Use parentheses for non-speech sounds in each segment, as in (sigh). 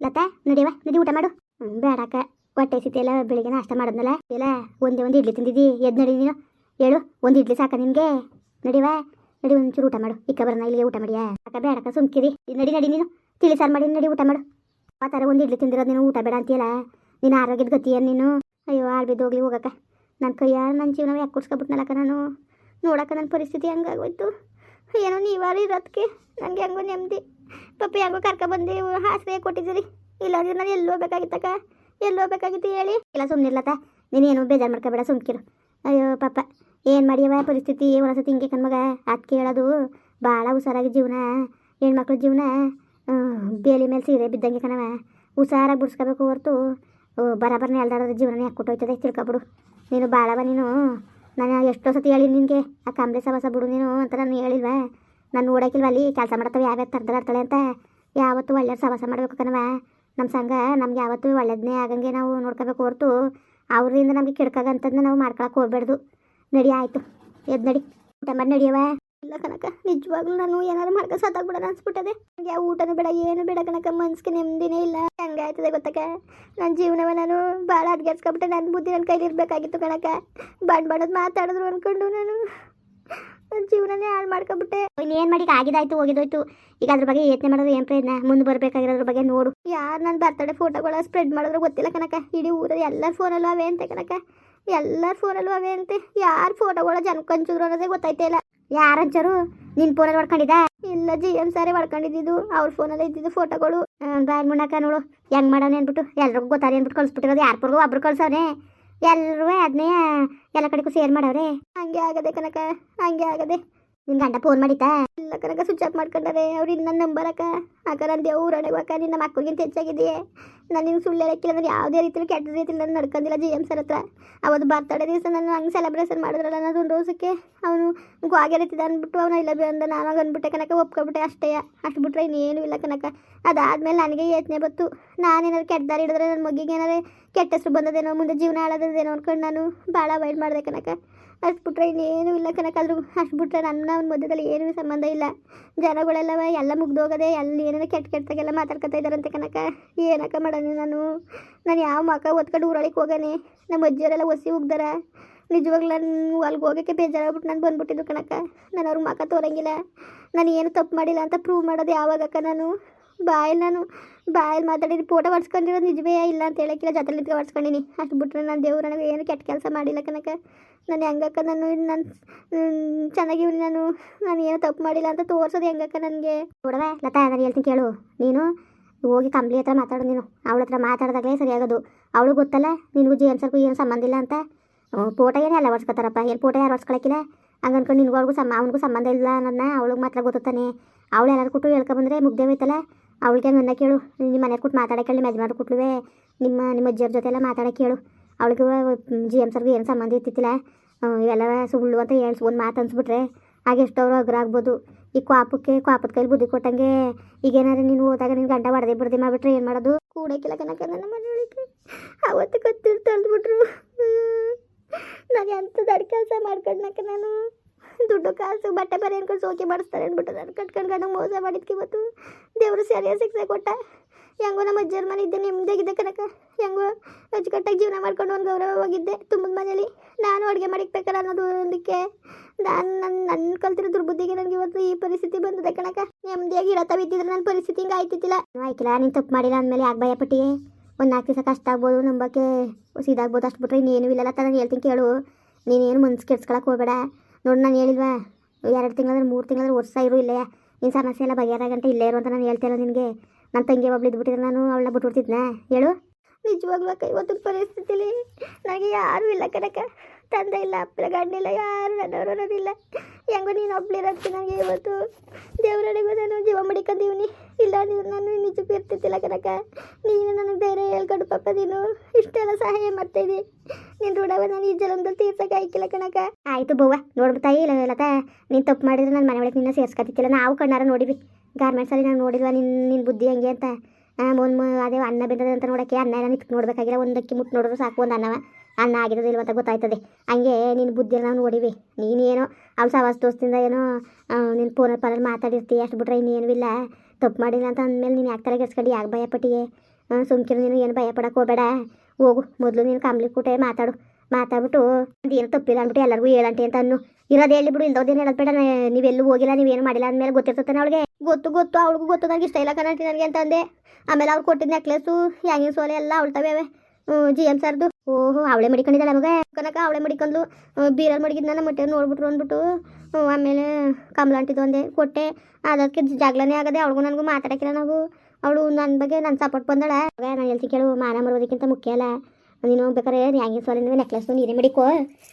ಲತಾ ನಡಿಯವ ನಡಿ ಊಟ ಮಾಡು. ಬೇಡಕ್ಕ ಹೊಟ್ಟೆ ಎಲ್ಲ ಬೆಳಿಗ್ಗೆ ನಾಷ್ಟ ಮಾಡಿದ್ನಲ್ಲ ಇಲ್ಲ ಒಂದೇ ಒಂದು ಇಡ್ಲಿ ತಿಂದಿದ್ದಿ. ಎದ್ದು ನಡಿ ನೀನು. ಹೇಳು, ಒಂದು ಇಡ್ಲಿ ಸಾಕ ನಿನಗೆ ನಡಿವಾ ನಡಿ ಒಂಚೂರು ಊಟ ಮಾಡು. ಇಕ್ಕ ಬರೋಣ, ಇಲ್ಲಿಗೆ ಊಟ ಮಾಡಿಯಾ? ಅಕ್ಕ ಬೇಡಕ್ಕ ಸುಮ್ಕಿರಿ. ನಡಿ ನಡಿ ನೀನು. ತಿಳಿ ಸಾರು ಮಾಡಿ, ನಡಿ ಊಟ ಮಾಡು. ಆ ಥರ ಒಂದು ಇಡ್ಲಿ ತಿಂದಿರೋದು ನೀನು, ಊಟ ಬೇಡ ಅಂತೀಯಲ್ಲ? ನೀನು ಆರೋಗ್ಯದ ಗತಿ ನೀನು? ಅಯ್ಯೋ ಆಳ್ಬಿದ್ದು ಹೋಗ್ಲಿ ಹೋಗಕ್ಕ. ನನ್ನ ಕೈಯ ನನ್ನ ಜೀವನ ಯಾಕೆ ಕುಡ್ಸ್ಕೊಬಿಟ್ನಲ್ಲಕ್ಕ ನಾನು? ನೋಡಕ್ಕ ನನ್ನ ಪರಿಸ್ಥಿತಿ ಹಂಗಾಗೋಯ್ತು ಏನೋ ನೀವಾರ ಇರೋದಕ್ಕೆ ನನಗೆ ಹೆಂಗೋ ನೆಮ್ಮದಿ. ಪಾಪ ಹೆಂಗೋ ಕರ್ಕೊಬಂದು ಹಾಸಿಗೆ ಕೊಟ್ಟಿದ್ದೀರಿ. ಇಲ್ಲ ಅಂದ್ರೆ ನಾನು ಎಲ್ಲಿ ಹೋಗ್ಬೇಕಾಗಿತ್ತಕ್ಕ ಎಲ್ಲಿ ಹೋಗ್ಬೇಕಾಗಿತ್ತು ಹೇಳಿ. ಇಲ್ಲ ಸುಮ್ಮನಿರ್ಲತ್ತ ನೀನೇನು ಬೇಜಾರು ಮಾಡ್ಕೋಬೇಡ, ಸುಮ್ಕಿರು. ಅಯ್ಯೋ, ಪಪ್ಪ. ಏನು ಮಾಡಿಯವ ಪರಿಸ್ಥಿತಿ? ಒಂದ್ಸತಿ ಹಿಂಗೆ ಕಣ್ಮಗ ಅದಕ್ಕೆ ಹೇಳೋದು ಭಾಳ ಹುಷಾರಾಗಿ ಜೀವನ. ಹೆಣ್ಮಕ್ಳ ಜೀವನ. ಬೇಲಿ ಮೇಲೆ ಸೀರೆ ಬಿದ್ದಂಗೆ ಕಣವ. ಹುಷಾರಾಗಿ ಬಿಡ್ಸ್ಕೋಬೇಕು ಹೊರ್ತು. ಬರಬರ್ನೇ ಎಲ್ದಾಡೋದ್ರ ಜೀವನ ಯಾಕೆ ಕೊಟ್ಟೋಯ್ತದೆ ತಿಳ್ಕೊಬಿಡು. ನೀನು ಭಾಳವ ನೀನು. ನಾನು ಎಷ್ಟೋ ಸತಿ ಹೇಳಿ ನಿನಗೆ, ಆ ಕಂಬಳಿ ಸಬಸ ಬಿಡು ನೀನು ಅಂತ ನಾನು ಹೇಳಿಲ್ವಾ? ನಾನು ನೋಡೋಕಿಲ್ವ ಅಲ್ಲಿ? ಕೆಲಸ ಮಾಡ್ತಾವೆ ಯಾವ್ಯಾವ ಥರದಾಡ್ತಾಳೆ ಅಂತ? ಯಾವತ್ತು ಒಳ್ಳೆಯ ಸಬಸ ಮಾಡಬೇಕು ಕಣವ ನಮ್ಮ ಸಂಘ ನಮ್ಗೆ ಯಾವತ್ತೂ ಒಳ್ಳೇದನ್ನೇ ಆಗಂಗೆ ನಾವು ನೋಡ್ಕೋಬೇಕು ಹೊರ್ತು ಅವರಿಂದ ನಮಗೆ ಕೆಡ್ಕಾಗಂಥದ್ದನ್ನ ನಾವು ಮಾಡ್ಕೊಳಕ್ಕೆ ಹೋಗ್ಬಾರ್ದು ನಡಿ, ಆಯಿತು. ಎದ್ದು ನಡಿ. ಮಾಡಿ ನಡಿಯವ ಇಲ್ಲ ಕನಕ ನಿಜವಾಗ್ಲೂ ನಾನು ಏನಾದ್ರು ಮಾಡ್ಕೊಂಡು ಸತ್ತಾಗ್ಬಿಡೋಣ ಅನ್ಸ್ಬಿಟ್ಟದೆ. ನನಗೆ ಯಾವ ಊಟನೂ ಬೇಡ, ಏನು ಬೇಡ ಕನಕ ಮನ್ಸಿಗೆ ನೆಮ್ಮದಿನೇ ಇಲ್ಲ. ಹಂಗಾಯ್ತದೆ ಗೊತ್ತಕ್ಕ. ನನ್ನ ಜೀವನವ ನಾನು ಭಾಳ ಅಡ್ಗೆಸ್ಕೊಬಿಟ್ಟೆ ನನ್ನ ಬುದ್ಧಿ ನನ್ನ ಕೈಲಿ ಇರಬೇಕಾಗಿತ್ತು ಕಣಕ ಬಣ್ಣ ಬಣ್ಣದ ಮಾತಾಡಿದ್ರು ಅಂದ್ಕೊಂಡು ನಾನು. ನನ್ನ ಜೀವನನೇ ಹಾಳು ಮಾಡ್ಕೊಬಿಟ್ಟೆ. ಇನ್ನೇನು ಮಾಡಿ? ಆಗಿದಾಯ್ತು, ಹೋಗಿದೋಯ್ತು. ಈಗ ಅದ್ರ ಬಗ್ಗೆ ಯೋಚನೆ ಮಾಡೋದು ಏನು ಪ್ರಯತ್ನ? ಮುಂದೆ ಬರಬೇಕಾಗಿರೋದ್ರ ಬಗ್ಗೆ ನೋಡು. ಯಾರು ನನ್ನ ಬರ್ತಡೇ ಫೋಟೋಗಳ ಸ್ಪ್ರೆಡ್ ಮಾಡಿದ್ರು ಗೊತ್ತಿಲ್ಲ ಕನಕ ಇಡೀ ಊರಲ್ಲಿ ಎಲ್ಲರ ಫೋನಲ್ಲೂ ಅವೇ ಅಂತೆ ಕನಕ ಎಲ್ಲರ ಫೋನಲ್ಲೂ ಅವೇ ಅಂತೆ. ಯಾರು ಫೋಟೋಗಳ ಜನ ಕಂಚಿದ್ರು ಅನ್ನೋದೇ ಗೊತ್ತಾಯ್ತಾ ಇಲ್ಲ. ಯಾರು ನಿನ್ ನಿನ್ನ ಫೋನಲ್ಲಿ ಹೊಡ್ಕೊಂಡಿದ್ದ ಇಲ್ಲ ಜಿ ಎಂ ಸಾರಿ ಹೊಡ್ಕೊಂಡಿದ್ದು ಅವ್ರ ಫೋನಲ್ಲಿ ಇದ್ದಿದ್ದು ಫೋಟೋಗಳು ಬಾಯ್ ಮುಣ್ಣಕ್ಕ ನೋಡು. ಹೆಂಗ್ ಮಾಡೋಣ ಅಂದ್ಬಿಟ್ಟು. ಎಲ್ರಿಗೂ ಗೊತ್ತಾರೆ ಅಂದ್ಬಿಟ್ಟು ಕಳ್ಸ್ಬಿಟ್ಟಿರೋದು. ಯಾರ್ಪರ್ಗೂ ಒಬ್ರು ಕಳ್ಸವ್ರೆ. ಎಲ್ಲರೂ ಅದನ್ನೇ ಎಲ್ಲ ಕಡೆಗೂ ಸೇರ್ ಮಾಡವ್ರೆ. ಹಂಗೆ ಆಗದೆ ಕನಕ ಹಂಗೆ ಆಗದೆ. ನಿನ್ ಗಂಡ ಫೋನ್ ಮಾಡಿತಾ ಇಲ್ಲ ಕನಕ ಸ್ವಿಚ್ ಆಫ್ ಮಾಡ್ಕೊಂಡಾರೆ. ಅವ್ರು ನನ್ನ ನಂಬರ್ ಅಕ್ಕ. ನನ್ನ ದೇವ್ರೊಳಗೆ ಅಕ್ಕ, ನಿನ್ನ ಮಕ್ಕಳಿಗಿಂತ ಹೆಚ್ಚಾಗಿದೆಯೇ ನಾನು ನಿಮ್ಗೆ ಸುಳ್ಳು ಹೇಳಕ್ಕಿಲ್ಲ. ನಾನು ಯಾವುದೇ ರೀತಿಯಲ್ಲಿ ಕೆಟ್ಟ ರೀತಿಯಲ್ಲಿ ನಾನು ನಡ್ಕೊಂಡಿಲ್ಲ ಜಿ ಎಂ ಸರ್ ಹತ್ರ. ಅವತ್ತು ಬರ್ತಡೇ ದಿವಸ ನಾನು ಹಂಗೆ ಸೆಲೆಬ್ರೇಷನ್ ಮಾಡಿದ್ರಲ್ಲ, ನಾನು ಒಂದು ದಿವಸಕ್ಕೆ ಅವನು ರೀತಿದ ಅಂದ್ಬಿಟ್ಟು ಅವನು ಇಲ್ಲ ಅಂದ. ನಾನು ಅಂದ್ಬಿಟ್ಟೆ ಕನಕ ಒಪ್ಕೊಬಿಟ್ಟೆ ಅಷ್ಟೇ. ಅಷ್ಟು ಬಿಟ್ರೆ ಇನ್ನೇನು ಇಲ್ಲ ಕನಕ ಅದಾದಮೇಲೆ ನನಗೆ ಯೋಚನೆ ಬತ್ತು ನಾನೇನಾದ್ರು ಕೆಟ್ಟದಾರಿ ಹಿಡಿದ್ರೆ ನನ್ನ ಮಗಿಗೆ ಏನಾದ್ರೆ ಕೆಟ್ಟ ಹೆಸರು ಬಂದದೇನೋ, ಮುಂದೆ ಜೀವನ ಹಾಳಾದದೇನೋ ಅನ್ಕೊಂಡು ನಾನು ಭಾಳ ಅವಾಯ್ಡ್ ಮಾಡಿದೆ ಕನಕ ಅಷ್ಟು ಬಿಟ್ರೆ ಇನ್ನೇನು ಇಲ್ಲ ಕನಕ. ಅಷ್ಟುಬಿಟ್ರೆ ಅಷ್ಟು ಬಿಟ್ರೆ ನನ್ನ ಅವ್ನ ಮಧ್ಯದಲ್ಲಿ ಏನೂ ಸಂಬಂಧ ಇಲ್ಲ. ಜನಗಳೆಲ್ಲವ ಎಲ್ಲ ಮುಗ್ದೋಗದೆ ಅಲ್ಲಿ ಏನೇನೋ ಕೆಟ್ಟ ಕೆಟ್ಟದಾಗೆಲ್ಲ ಮಾತಾಡ್ಕೊತಾ ಇದ್ದಾರಂತೆ ಕನಕ. ಏನಕ್ಕ ಮಾಡೋಣ ನಾನು? ನಾನು ಯಾವ ಮಕ ಒತ್ಕೊಂಡು ಊರೊಳಗೆ ಹೋಗನೆ? ನಮ್ಮ ಅಜ್ಜಿಯವರೆಲ್ಲ ಒಸಿ ಹೋಗ್ದಾರ. ನಿಜವಾಗ್ಲೂ ನಾನು ಅಲ್ಲಿಗೆ ಹೋಗೋಕ್ಕೆ ಬೇಜಾರಾಗ್ಬಿಟ್ಟು ನಾನು ಬಂದ್ಬಿಟ್ಟಿದ್ದು ಕಣಕ್ಕ ನಾನು ಅವ್ರ ಮಕ ತೋರಂಗಿಲ್ಲ. ನಾನು ಏನು ತಪ್ಪು ಮಾಡಿಲ್ಲ ಅಂತ ಪ್ರೂವ್ ಮಾಡೋದು ಯಾವಾಗಕ್ಕ ನಾನು? ಬಾಯಲ್ಲಿ ನಾನು ಬಾಯಲ್ಲಿ ಮಾತಾಡಿದ್ರೆ ಫೋಟೋ ಹೊಡ್ಸ್ಕೊಂಡಿರೋದು ನಿಜವೇ ಇಲ್ಲ ಅಂತ ಹೇಳಕ್ಕಿಲ್ಲ ಜೊತೆ ನಿಂತ್ಕೊಂಡು ಹೊಡ್ಸ್ಕೊಂಡಿನಿ. ಅಷ್ಟು ಬಿಟ್ಟರೆ ನಾನು ದೇವ್ರು ನನಗೆ ಏನು ಕೆಟ್ಟ ಕೆಲಸ ಮಾಡಿಲ್ಲ ಕನಕ ನಾನು ಹೆಂಗಕ್ಕ ನಾನು ನಾನು ಚೆನ್ನಾಗಿ ನಾನು ನಾನು ಏನು ತಪ್ಪು ಮಾಡಿಲ್ಲ ಅಂತ ತೋರ್ಸೋದು ಹೆಂಗಕ್ಕ ನನಗೆ? ನೋಡವೆ ಲತಾ, ನಾನು ಹೇಳ್ತೀನಿ ಕೇಳು. ನೀನು ಹೋಗಿ ಕಂಪ್ಲಿ ಹತ್ರ ಮಾತಾಡು ನೀನು. ಅವಳ ಹತ್ರ ಮಾತಾಡಿದಾಗಲೇ ಸರಿಯಾಗೋದು. ಅವಳು ಗೊತ್ತಲ್ಲ ನಿನಗೂ ಜಿ ಎಂ ಸರ್ಗೂ ಏನು ಸಂಬಂಧ ಇಲ್ಲ ಅಂತ. ಫೋಟೋ ಏನು ಎಲ್ಲ ಹೊಡ್ಸ್ಕೊತಾರಪ್ಪ. ಏನು ಫೋಟೋ ಯಾರು ಹೊಡ್ಸ್ಕೊಳಕ್ಕಿಲ್ಲ? ಹಂಗೆ ಅನ್ಕೊಂಡು ನಿನ್ಗೂ ಅವ್ಳಿಗೂ ಸಮ ಅವ್ನಿಗೂ ಸಂಬಂಧ ಇಲ್ಲ ಅನ್ನೋದನ್ನ ಅವಳಿಗೆ ಮಾತ್ರ ಗೊತ್ತಾನೆ ಅವಳು ಎಲ್ಲರೂ ಕೊಟ್ಟು ಹೇಳ್ಕೊಬಂದ್ರೆ ಮುಗ್ದೇ ಹೋಯ್ತಲ್ಲ ಅವಳಿಗೆ ನನ್ನ ಕೇಳು. ನಿಮ್ಮ ಮನೆ ಕೊಟ್ಟು ಮಾತಾಡಕ್ಕೆ ಹೇಳಿ ಯಜಮಾನ್ರು ಕೊಟ್ಲುವೆ ನಿಮ್ಮ ನಿಮ್ಮ ಅಜ್ಜಿಯವ್ರ ಜೊತೆ ಎಲ್ಲ ಮಾತಾಡಕ್ಕೆ ಕೇಳು. ಅವಳಿಗೆ ಜಿ ಎಂ ಸರ್ಗೂ ಏನು ಸಂಬಂಧ ಇರ್ತಿತ್ತಿಲ್ಲ ಆ, ಇವೆಲ್ಲ ಸುಳ್ಳು ಅಂತ ಹೇಳಿ ಒಂದು ಮಾತು ಅನ್ಸ್ಬಿಟ್ರೆ ಆಗ ಎಷ್ಟವ್ರು ಅಗ್ರ ಆಗ್ಬೋದು. ಈ ಕ್ವಾಪಕ್ಕೆ ಕ್ವಾಪದ ಕೈಲಿ ಬುದ್ಧಿ ಕೊಟ್ಟಂಗೆ ಈಗೇನಾದ್ರೆ ನೀನು ಹೋದಾಗ ನಿನ್ನ ಗಂಡ ಹೊಡೆದೇ ಬಿಡದೆ ಮಾಡಿಬಿಟ್ರೆ ಏನು ಮಾಡೋದು? ಕೂಡಕ್ಕಿಲ್ಲ ಕನಕ ನನ್ನ ಮನೆಯೊಳಗೆ ಅವತ್ತು ಗೊತ್ತಿರ್ತು ಅಂದ್ಬಿಟ್ರು ನಾನು ಎಂಥದ್ದು ಅಡಿಕೆ ಕೆಲಸ ನಾನು? (laughs) ದುಡ್ಡು ಕಾಸು, ಬಟ್ಟೆ ಬರೆ ಅನ್ಕೊಂಡು ಸೋಕೆ ಮಾಡಿಸ್ತಾರೆ ಅಂದ್ಬಿಟ್ಟು ನಾನು ಕಟ್ಕೊಂಡು ಗಂಡ ಮೋಸ ಮಾಡಿದ್ಕೆ ಇವತ್ತು. ದೇವರು ಸರಿಯಾಗಿ ಸಿಕ್ಸೆ ಕೊಟ್ಟ. ಹೆಂಗೋ ನಮ್ಮ ಅಜ್ಜರ ಮನೆ ಇದ್ದೆ ನೆಮ್ಮದಿಯಾಗಿದ್ದೆ ಕನಕ ಹೆಂಗೋ ಅಚ್ಚುಕಟ್ಟಾಗಿ ಜೀವನ ಮಾಡ್ಕೊಂಡು ಒಂದು ಗೌರವವಾಗಿದ್ದೆ ತುಂಬದ ಮನೇಲಿ ನಾನು ಅಡುಗೆ ಮಾಡಿಕ್ಬೇಕಲ್ಲ ಅನ್ನೋದು ಒಂದಕ್ಕೆ. ನಾನು ನನ್ನ ನನ್ನ ಕಲ್ತಿರೋ ದುರ್ಬುದ್ಧಿಗೆ ನನಗೆ ಇವತ್ತು ಈ ಪರಿಸ್ಥಿತಿ ಬಂದಿದೆ ಕಣಕ ನೆಮ್ಮದಿಯಾಗಿ ಇರತ್ತ ಬಿದ್ದಿದ್ರೆ ನನ್ನ ಪರಿಸ್ಥಿತಿ ಹಿಂಗೆ ಆಯ್ತಿತ್ತಿಲ್ಲ ಆಯ್ತಿಲ್ಲ ನೀನು ತಪ್ಪು ಮಾಡಿಲ್ಲ ಅಂದಮೇಲೆ ಯಾಕೆ ಭಯಪಟ್ಟಿಗೆ ಒಂದು ನಾಲ್ಕು ದಿವಸ ಕಷ್ಟ ಆಗ್ಬೋದು, ನಂಬಕ್ಕೆ ಸೀದಾಗ್ಬೋದು ಅಷ್ಟು ಬಿಟ್ರೆ ಇನ್ನೇನು ಇಲ್ಲಲ್ಲ ತಾನು ಹೇಳ್ತೀನಿ ಕೇಳು. ನೀನೇನು ಮನ್ಸು ಕೆಡ್ಸ್ಕೊಳಕ್ಕೆ ಹೋಗಬೇಡ. ನೋಡಿ, ನಾನು ಹೇಳಿಲ್ವಾ? ಎರಡು ತಿಂಗಳಾದ್ರೆ, ಮೂರು ತಿಂಗಳಾದ್ರೆ ವರ್ಷ ಇರು ಇಲ್ಲೇ. ನಿನ್ನ ಸಮಸ್ಯೆ ಎಲ್ಲ ಬಗೆಹರಾಗಂಟ ಇಲ್ಲೇ ಇರು ಅಂತ ನಾನು ಹೇಳ್ತಿಲ್ಲ ನಿನಗೆ. ನನ್ನ ತಂಗಿ ಒಬ್ಳು ಇದ್ಬಿಟ್ಟಿದ್ರೆ ನಾನು ಅವಳನ್ನ ಬಿಟ್ಬಿಡ್ತಿದ್ನ? ಹೇಳು? ನಿಜವಾಗ್ಲೂ ಇವತ್ತು ಪರಿಸ್ಥಿತಿಲಿ ನನಗೆ ಯಾರೂ ಇಲ್ಲ ಕನಕ ತಂದೆ ಇಲ್ಲ, ಅಪ್ಪನ ಗಂಡಿಲ್ಲ ಯಾರು ನನ್ನವರು ಅನ್ನೋದಿಲ್ಲ. ಹೆಂಗೋ ನೀನು ಒಬ್ಳಿರೋದಕ್ಕೆ ನನಗೆ ಇವತ್ತು ದೇವರನಿಗೂ ನಾನು ಜೀವ ಮಡಿಕೊಂಡಿವ್ನಿ. ಇಲ್ಲ ನೀವು ನಾನು ನಿಜಕ್ಕೂ ಇರ್ತಿದ್ದಿಲ್ಲ ಕನಕ ನೀನು ನನಗೆ ಧೈರ್ಯ ಹೇಳ್ಕೊಂಡು ಪಾಪ ನೀನು ಇಷ್ಟೆಲ್ಲ ಸಹಾಯ ಮಾಡ್ತಾಯಿದ್ದಿ ನಿನ್ನ ಋಣವ ನಾನು ಈ ಜಲಮದಲ್ಲಿ ತೀರ್ಸಕ್ಕೆ ಆಯ್ಕಿಲ್ಲ ಕಣಕ ಆಯಿತು ಬವ್ವ ನೋಡ್ಬಿಡ್ತಾಯಿ ಇಲ್ಲ ಲತಾ. ನೀನು ತಪ್ಪು ಮಾಡಿದ್ರೆ ನನ್ನ ಮನೆ ಒಳಗೆ ನಿನ್ನ ಸೇರ್ಸ್ಕೊತಿತ್ತಿಲ್ಲ ನಾವು ಕಣ್ಣಾರ ನೋಡಿವಿ ಗಾರ್ಮೆಂಟ್ಸಲ್ಲಿ ನಾನು ನೋಡಿಲ್ವ ನಿನ್ನ ನಿನ್ನ ಬುದ್ಧಿ ಹಂಗೆ ಅಂತ. ಅದೇ ಅನ್ನ ಬೆಂದದ ಅಂತ ನೋಡೋಕ್ಕೆ ಅನ್ನ ಎಲ್ಲ ನಿಂತ್ಕೊಂಡು ನೋಡಬೇಕಾಗಿಲ್ಲ. ಒಂದಕ್ಕೆ ಮುಟ್ಟು ನೋಡಿದ್ರು ಸಾಕು ಒಂದು ಅನ್ನವ. ಅನ್ನ ಆಗಿರೋದು ಇಲ್ವಂತ ಗೊತ್ತಾಯ್ತದೆ. ಹಂಗೆ ನಿನ್ನ ಬುದ್ಧಿ ನಾವು ನೋಡಿವಿ. ನೀನೇನೋ ಅವ್ಳು ಸವಾಸ ದೋಸ್ತಿಂದ ಏನೋ ನಿನ್ನ ಫೋನಲ್ಲಿ ಪಾಲಲ್ಲಿ ಮಾತಾಡಿರ್ತೀಯ, ಅಷ್ಟು ಬಿಟ್ರೆ ಇನ್ನೇನು ಇಲ್ಲ. ತಪ್ಪು ಮಾಡಿಲ್ಲ ಅಂತ ಅಂದಮೇಲೆ ನೀನು ಯಾಕೆ ತಲೆ ಕೆಡ್ಸ್ಕೊಂಡು? ಯಾಕೆ ಭಯಪಟ್ಟಿಗೆ ಸುಮ್ಕಿರು ನೀನು, ಏನು ಭಯ ಪಡಕ್ಕೆ ಹೋಗಬೇಡ. ಹೋಗು, ಮೊದಲು ನೀನು ಕಾಮ್ಲಿ ಕೂಟೆ ಮಾತಾಡು. ಮಾತಾಡ್ಬಿಟ್ಟು ಏನು ತಪ್ಪಿಲ್ಲ ಅಂದ್ಬಿಟ್ಟು ಎಲ್ಲರಿಗೂ ಹೇಳಂಟಿ ಅಂತ ಅನ್ನು. ಇರೋದು ಹೇಳಿ ಬಿಡು ಇಲ್ದೋದೇನು ಹೇಳೋದು ಬೇಡ. ನೀವೆಲ್ಲೂ ಹೋಗಿಲ್ಲ, ನೀವೇನು ಮಾಡಿಲ್ಲ ಅಂದಮೇಲೆ ಗೊತ್ತಿರ್ತದೆ ಅವಳಿಗೆ ಗೊತ್ತು ಗೊತ್ತು, ಅವಳಿಗೂ ಗೊತ್ತು ನನಗೆ ಇಷ್ಟ ಇಲ್ಲ ಕಣಂಟಿ ನನಗೆ ಅಂತಂದೆ ಆಮೇಲೆ ಅವ್ರು ಕೊಟ್ಟಿದ್ದ ನೆಕ್ಲೆಸು ಹ್ಯಾಂಗಿಂಗ್ ಸೋಲೆ ಎಲ್ಲ ಅವಳ್ತವೆ ಅವೆ ಜಿ ಎಂ ಸರ್ದು. ಓಹೋ, ಅವಳೆ ಮಡಿಕೊಂಡಿದ್ದಾಳೆ ಮಗ. ಕನಕ, ಅವಳೆ ಮಡಿಕೊಂಡ್ಲು ಬೀರಲ್ ಮಡಗಿದ್ನ ನಮ್ಮ ಮಟ್ಟೆ ನೋಡ್ಬಿಟ್ರು ಅಂದ್ಬಿಟ್ಟು ಆಮೇಲೆ ಕಮಲ ಅಂಟಿದ್ದು ಒಂದೇ ಕೊಟ್ಟೆ. ಅದಕ್ಕೆ ಜಗಳನೇ ಆಗದೆ ಅವಳಿಗೂ ನನಗೂ ಮಾತಾಡಕಿಲ್ಲ ನಾವು. ಅವಳು ನನ್ನ ಬಗ್ಗೆ ನನ್ನ ಸಪೋರ್ಟ್ ಬಂದಳ. ನಾನು ಹೇಳ್ತಿ ಕೇಳು, ಮಾನ ಮರೋದಕ್ಕಿಂತ ಮುಖ್ಯ ಅಲ್ಲ. ನೀನು ಬೇಕಾದ್ರೆ ಹ್ಯಾಂಗಿಂಗ್ ಸೋಲಿನ ನೆಕ್ಲೆಸ್ ನೀನೇ ಮಡಿಕೋ.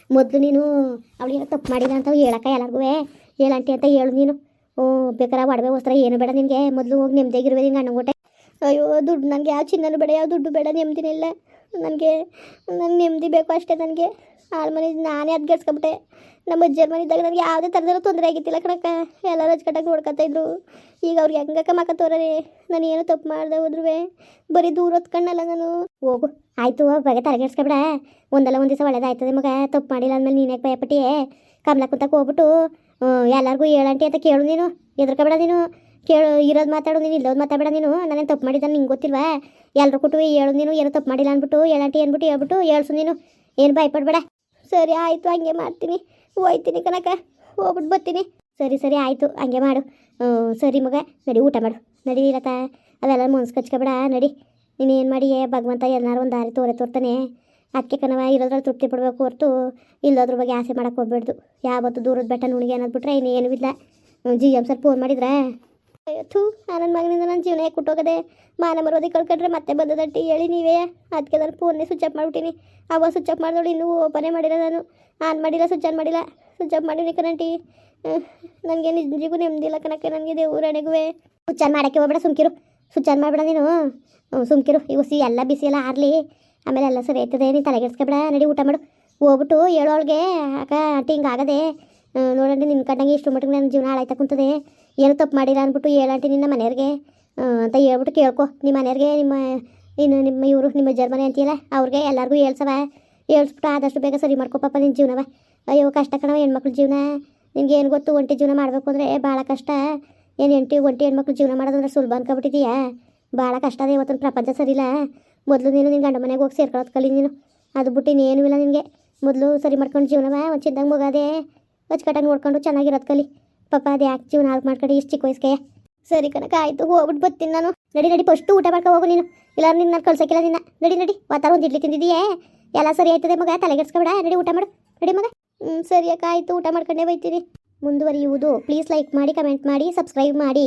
ಮೊದಲು ನೀನು ಅವಳಿಗೆ ತಪ್ಪು ಮಾಡಿದ ಅಂತ ಹೇಳಕ್ಕ ಎಲ್ಲರಿಗೂ ಹೇಳಂಟಿ ಅಂತ ಹೇಳು ನೀನು. ಓ, ಬೇಕಾರೆ ಒಡವೆ ವಸ್ತ್ರ ಏನು ಬೇಡ ನಿನಗೆ. ಮೊದಲು ಹೋಗಿ ನೆಮ್ಮದಿಯಾಗಿರುವೆ ನಿಂಗೆ ಅಣ್ಣಂಗೊಟ್ಟೆ ಅಯ್ಯೋ, ದುಡ್ಡು ನನಗೆ, ಯಾವ ಚಿನ್ನನೂ ಬೇಡ, ಯಾವ ದುಡ್ಡು ಬೇಡ ನೆಮ್ಮದಿನಿಲ್ಲ ನನಗೆ ನನಗೆ ನೆಮ್ಮದಿ ಬೇಕು ಅಷ್ಟೇ ನನಗೆ. ಆರು ಮನೆ ನಾನೇ ಅದ್ಗಡ್ಸ್ಕೊಬಿಟ್ಟೆ ನಮ್ಮ ಅಜ್ಜರ ಮನೆದಾಗ ನನಗೆ ಯಾವುದೇ ಥರದಲ್ಲೂ ತೊಂದರೆ ಆಗಿತ್ತಿಲ್ಲ ಕಣಕ್ಕ. ಎಲ್ಲರೂ ಅಚ್ಕಟ್ಟಾಗಿ ನೋಡ್ಕೊತಾ ಇದ್ರು. ಈಗ ಅವ್ರಿಗೆ ಹೆಂಗಕ್ಕ ಮಕ್ಕ ತೋರರೆ? ನಾನು ಏನು ತಪ್ಪು ಮಾಡ್ದೆ ಹೋದ್ರು ಬರೀ ದೂರ ಹೊತ್ಕೊಂಡಲ್ಲ ನಾನು. ಹೋಗು. ಆಯಿತು ಬಗ್ಗೆ ತಲೆಗೆಡ್ಸ್ಕೊಬಿಡ ಒಂದಲ್ಲ ಒಂದು ದಿವಸ ಒಳ್ಳೇದಾಯ್ತದೆ ಮಗ. ತಪ್ಪು ಮಾಡಿಲ್ಲ ಅಂದಮೇಲೆ ನೀನೇ ಭಯಪಟ್ಟಿ ಕಮಲ ಕುಂತಕ್ಕೆ ಹೋಗ್ಬಿಟ್ಟು ಎಲ್ಲರಿಗೂ ಹೇಳಂಟಿ ಅಂತ ಕೇಳು ನೀನು. ಎದ್ರಕೊಬೇಡ ನೀನು. ಕೇಳು, ಇರೋದು ಮಾತಾಡು ನೀನು, ಇಲ್ಲೋದು ಮಾತಾಡಬೇಡ ನೀನು, ನಾನೇನು ತಪ್ಪು ಮಾಡಿದ್ದ ನಿಂಗೆ ಗೊತ್ತಿಲ್ವಾ? ಎಲ್ಲರೂ ಕೊಟ್ಟು ಹೇಳು ನೀನು, ಏನು ತಪ್ಪು ಮಾಡಿಲ್ಲ ಅಂದ್ಬಿಟ್ಟು ಏನಂಟಿ ಏನ್ಬಿಟ್ಟು ಹೇಳ್ಬಿಟ್ಟು ಹೇಳ್ಸು ನೀನು, ಏನು ಭಯಪಡಬೇಡ. ಸರಿ ಆಯಿತು, ಹಂಗೆ ಮಾಡ್ತೀನಿ, ಹೋಯ್ತೀನಿ ಕನಕ ಹೋಗ್ಬಿಟ್ಟು ಬರ್ತೀನಿ. ಸರಿ ಸರಿ ಆಯಿತು, ಹಂಗೆ ಮಾಡು. ಸರಿ ಮಗ, ನಡಿ ಊಟ ಮಾಡು. ನಡಿ ಇರತ್ತ ಅವೆಲ್ಲ ಮನ್ಸು ಕಚ್ಕೊಬೇಡ, ನಡಿ. ನೀನು ಏನು ಮಾಡಿ ಭಗವಂತ ಎಲ್ಲರೂ ಒಂದು ದಾರಿ ತೋರೆ ತೋರ್ತಾನೆ. ಅದಕ್ಕೆ ಕಣವ, ಇರೋದ್ರಲ್ಲಿ ತೃಪ್ತಿ ಪಡಬೇಕು ಹೊರತು, ಇಲ್ಲೋದ್ರ ಬಗ್ಗೆ ಆಸೆ ಮಾಡೋಕ್ಕೆ ಹೋಗ್ಬೇಡ್ದು. ಯಾವತ್ತು ದೂರದ ಬೆಟ್ಟ ನುಣಿಗೆ ಅನ್ನೋದು ಇನ್ನೇನು ಇಲ್ಲ. ಜಿ ಎಂ ಸರ್ ಫೋನ್ ಮಾಡಿದ್ರೆ? ಥೂ ನನ್ನ ಮಗನಿಂದ ನನ್ನ ಜೀವನ ಕೊಟ್ಟೋಗದೆ? ಮಾನ ಮರೋದಿ ಕಳ್ಕೊಂಡ್ರೆ ಮತ್ತೆ ಬಂದದಟ್ಟಿ ಹೇಳಿ ನೀವೇ? ಅದಕ್ಕೆ ನಾನು ಫೋನ್ನೇ ಸ್ವಿಚ್ ಆಫ್ ಮಾಡಿಬಿಟ್ಟಿನಿ. ಅವಾಗ ಸ್ವಿಚ್ ಆಫ್ ಮಾಡಿದೋಳು ಇನ್ನೂ ಓಪನೇ ಮಾಡಿಲ್ಲ ನಾನು. ಆನ್ ಮಾಡಿಲ್ಲ ಸ್ವಿಚ್ ಆನ್ ಮಾಡಿಲ್ಲ. ಸ್ವಿಚ್ ಆಫ್ ಮಾಡಿನಿ ಕಣಂಟಿ. ನನಗೆ ನಿಜಿಗೂ ನೆಮ್ಮದಿಲ್ಲ ಕಣಕ್ಕೆ ನನಗೆ ದೇವ್ರಣೆಗೂ ಸ್ವಿಚ್ ಆನ್ ಮಾಡೋಕ್ಕೆ ಹೋಗ್ಬೇಡ, ಸುಮ್ಕಿರು. ಸ್ವಿಚ್ ಆನ್ ಮಾಡ್ಬೇಡ ನೀನು. ಸುಮ್ಕಿರು. ಈಗ ಸಿ, ಎಲ್ಲ ಬಿಸಿ ಎಲ್ಲ ಆರಲಿ. ಆಮೇಲೆ ಎಲ್ಲ ಸರಿ ಆಯ್ತದೆ, ನೀನು ತಲೆಗೆಡ್ಸ್ಕೊಬೇಡ ನಡಿ ಊಟ ಮಾಡು. ಹೋಗ್ಬಿಟ್ಟು ಹೇಳೋಳ್ಗೆ ಅಕ್ಕ, ಆಂಟಿ ಆಗದೆ ನೋಡಂడి ನಿನ್ನ ಕಂಡಂಗೆ ಇಷ್ಟು ಮಟ್ಟಿಗೆ ನನ್ನ ಜೀವನ ಹಾಳಾಯ್ತಾ ಕುಂತದೆ. ಏನು ತಪ್ಪು ಮಾಡಿಲ್ಲ ಅಂದ್ಬಿಟ್ಟು ಹೇಳಂಟಿ ನಿನ್ನ ಮನೆಯವ್ರಿಗೆ ಅಂತ ಹೇಳ್ಬಿಟ್ಟು ಕೇಳ್ಕೊ. ನಿಮ್ಮ ಮನೆಯವ್ರಿಗೆ ನಿಮ್ಮ, ಇನ್ನು ನಿಮ್ಮ ಇವರು, ನಿಮ್ಮ ಜರ್ಮನಿ ಅಂತೀಯಲ್ಲ, ಅವ್ರಿಗೆ ಎಲ್ಲರಿಗೂ ಹೇಳ್ಸವ ಹೇಳ್ಸ್ಬಿಟ್ಟು ಆದಷ್ಟು ಬೇಗ ಸರಿ ಮಾಡ್ಕೊ ಪಾಪ ನಿನ್ನ ಜೀವನವ. ಅಯ್ಯೋ ಕಷ್ಟ ಕಣವ ಹೆಣ್ಮಕ್ಳ ಜೀವನ. ನಿಮ್ಗೆ ಏನು ಗೊತ್ತು ಒಂಟಿ ಜೀವನ ಮಾಡಬೇಕು ಅಂದರೆ ಭಾಳ ಕಷ್ಟ. ಏನು ಎಂಟಿ ಒಂಟಿ ಹೆಣ್ಮಕ್ಳು ಜೀವನ ಮಾಡೋದಂದ್ರೆ ಸುಲಭ ಅನ್ಕೊಬಿಟ್ಟಿದೀಯಾ. ಭಾಳ ಕಷ್ಟ ಅದೇ ಇವತ್ತಿನ ಪ್ರಪಂಚ ಸರಿಲ್ಲ. ಮೊದಲು ನೀನು ನಿನ್ನ ಗಂಡ ಮನೆಗೆ ಹೋಗಿ ಸೇರ್ಕೊಳ್ಳೋದು ಕಲಿ ನೀನು. ಅದು ಬಿಟ್ಟು ಇನ್ನೇನು ಇಲ್ಲ ನಿನಗೆ. ಮೊದಲು ಸರಿ ಮಾಡ್ಕೊಂಡು ಜೀವನವ, ಒಂದು ಚಿಂದಂಗೆ ಮುಗಾದೆ ಅಚ್ಚುಕಟ್ಟಾಗಿ ನೋಡ್ಕೊಂಡು ಚೆನ್ನಾಗಿರೋದು ಕಲಿ. ಪಾಪ, ಅದೇ ಯಾಕೆ ನಾಲ್ಕು ಮಾಡ್ಕೊಡಿ ಮಾಡ್ಕೊಂಡು ಇಷ್ಟು ಚಿಕ್ಕ ವಯಸ್ಸಿಗೆ. ಸರಿ ಕನಕ ಆಯಿತು ಹೋಗ್ಬಿಟ್ಟು ಬರ್ತೀನಿ ನಾನು. ನಡಿ ನಡಿ ಫಸ್ಟ್ ಊಟ ಮಾಡ್ಕೊ ಹೋಗು ನೀನು. ಇಲ್ಲ ನಿನ್ನ ನಾನು ಕಳ್ಸೋಕ್ಕಿಲ್ಲ ನಿನ್ನ. ನಡಿ ನಡಿ, ವಾತಾವರಣ ಒಂದು ಇಡ್ಲಿ ತಿಂದಿದೆಯೇ ಎಲ್ಲ ಸರಿ ಆಯ್ತದೆ ಮಗ ತಲೆಗೆಡ್ಸ್ಕೊಬೇಡ ನಡಿ, ಊಟ ಮಾಡು. ನಡಿ ಮಗ. ಹ್ಞೂ ಸರಿ ಅಕ್ಕ, ಆಯಿತು, ಊಟ ಮಾಡ್ಕೊಂಡೇ ಬೈತೀನಿ. ಮುಂದುವರಿಯುವುದು. ಪ್ಲೀಸ್ ಲೈಕ್ ಮಾಡಿ ಕಮೆಂಟ್ ಮಾಡಿ ಸಬ್ಸ್ಕ್ರೈಬ್ ಮಾಡಿ.